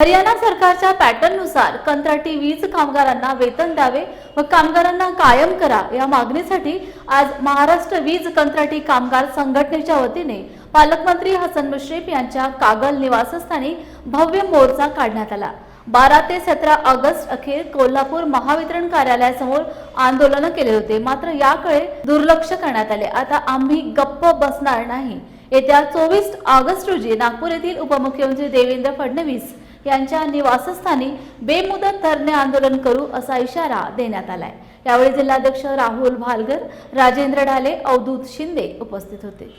हरियाणा सरकारच्या पॅटर्ननुसार कंत्राटी वीज कामगारांना वेतन द्यावे व कामगारांना कायम करा या मागणीसाठी आज महाराष्ट्र वीज कंत्राटी कामगार संघटनेच्या वतीने पालकमंत्री हसन मुश्रीफ यांच्या कागल निवासस्थानी भव्य मोर्चा काढण्यात आला. बारा ते सतरा ऑगस्ट अखेर कोल्हापूर महावितरण कार्यालयासमोर आंदोलन केले होते. मात्र याकडे दुर्लक्ष करण्यात आले. आता आम्ही गप्प बसणार नाही. येत्या चोवीस ऑगस्ट रोजी नागपूर येथील उपमुख्यमंत्री देवेंद्र फडणवीस यांच्या निवासस्थानी बेमुदत धरणे आंदोलन करू असा इशारा देण्यात आलाय. यावेळी जिल्हाध्यक्ष राहुल भालगर राजेंद्र ढाले अवधूत शिंदे उपस्थित होते.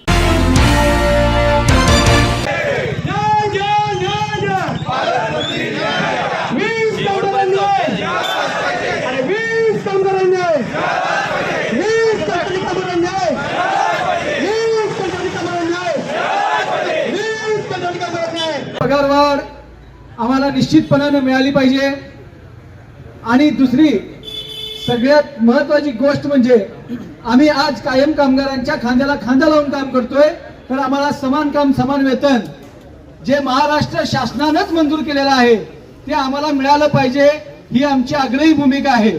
पगारवाढ आम्हाला निश्चितपणानं मिळाली पाहिजे. आणि दुसरी सगळ्यात महत्वाची गोष्ट म्हणजे आम्ही आज कायम कामगारांच्या खांद्याला खांदा लावून काम करतोय तर आम्हाला समान काम समान वेतन जे महाराष्ट्र शासनानंच मंजूर केलेलं आहे ते आम्हाला मिळालं पाहिजे ही आमची आग्रही भूमिका आहे.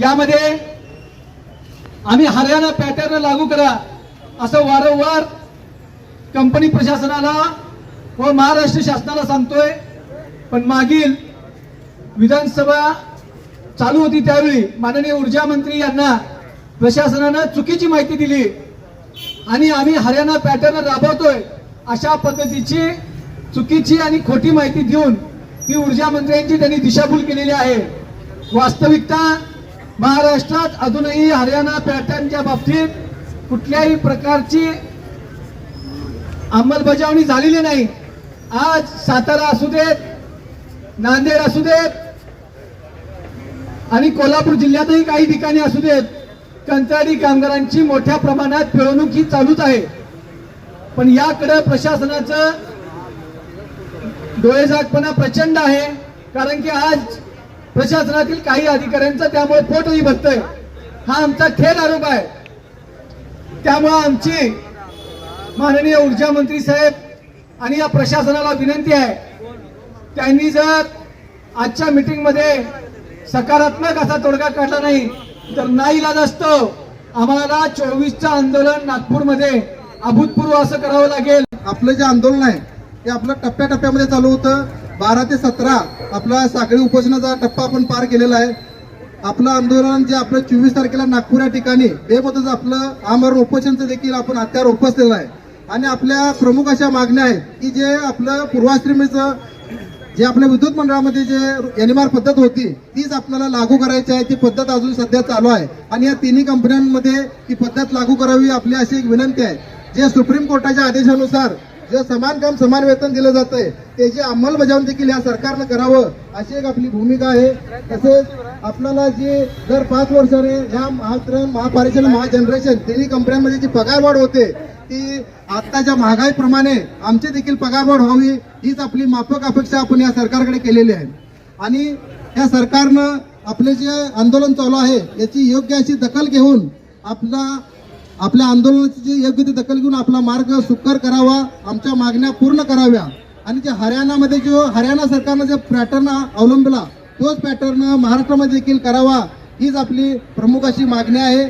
यामध्ये आम्ही हरियाणा पॅटर्न लागू करा असं वारंवार कंपनी प्रशासनाला व महाराष्ट्र शासनाला सांगतोय पण मागील विधानसभा चालू होती त्यावेळी माननीय ऊर्जा मंत्री यांना प्रशासनानं चुकीची माहिती दिली. आणि आम्ही हरियाणा पॅटर्न राबवतोय अशा पद्धतीची चुकीची आणि खोटी माहिती देऊन ती ऊर्जा मंत्र्यांची त्यांनी दिशाभूल केलेली आहे. वास्तविकता महाराष्ट्रात अजूनही हरियाणा पॅटर्नच्या बाबतीत कुठल्याही प्रकारची अंमलबजावणी झालेली नाही. आज सातारा असू देत नांदेड असू देत आणि कोल्हापूर जिल्ह्यातही काही ठिकाणी असू देत कंत्राटी कामगारांची मोठ्या प्रमाणात पिळवणूक ही चालूच आहे. पण याकडे प्रशासनाचं डोळेझाकपणा प्रचंड आहे कारण की आज प्रशासनातील काही अधिकाऱ्यांचा त्यामुळे पोटही भरतोय. हा आमचा थेट आरोप आहे. त्यामुळे आमची माननीय ऊर्जा मंत्री साहेब आणि या प्रशासनाला विनंती आहे त्यांनी जर आजच्या मिटिंगमध्ये सकारात्मक असा तोडगा काढला नाही तर नाईलाज असतो. आम्हाला चोवीसचं आंदोलन नागपूरमध्ये अभूतपूर्व असं करावं लागेल. आपलं जे आंदोलन आहे ते आपलं टप्प्याटप्प्यामध्ये चालू होतं. बारा ते सतरा आपला साखळी उपोषणाचा टप्पा आपण पार केलेला आहे. आपलं आंदोलन जे आपलं चोवीस तारखेला नागपूर या ठिकाणी बेमतच आपलं आमरण उपोषणचं देखील आपण हत्यार उपसलेलं आहे. आणि आपल्या प्रमुख अशा मागण्या आहेत की जे आपलं पूर्वाश्रमीचं जे आपल्या विद्युत मंडळामध्ये जे एनिमार पद्धत होती तीच आपल्याला लागू करायची आहे. ती पद्धत अजून सध्या चालू आहे. आणि या तिन्ही कंपन्यांमध्ये ती पद्धत लागू करावी आपली अशी एक विनंती आहे. जे सुप्रीम कोर्टाच्या आदेशानुसार जे समान काम समान वेतन दिलं जातंय त्याची अंमलबजावणी देखील या सरकारनं करावं अशी एक आपली भूमिका आहे. तसेच आपल्याला जे दर पाच वर्षाने या महावितरण महापारेषण महाजनरेशन तिन्ही कंपन्यांमध्ये जी पगारवाढ होते ती आत्ताच्या महागाईप्रमाणे आमची देखील पगारवाढ व्हावी हीच आपली माफक अपेक्षा आपण या सरकारकडे केलेली आहे. आणि या सरकारनं आपले जे आंदोलन चालू आहे याची योग्य अशी दखल घेऊन आपला आपल्या आंदोलनाची जी योग्य ती दखल घेऊन आपला मार्ग सुकर करावा आमच्या मागण्या पूर्ण कराव्या आणि जे हरियाणामध्ये जो हरियाणा सरकारनं जे पॅटर्न अवलंबला तोच पॅटर्न महाराष्ट्रामध्ये देखील करावा हीच आपली प्रमुख अशी मागणी आहे.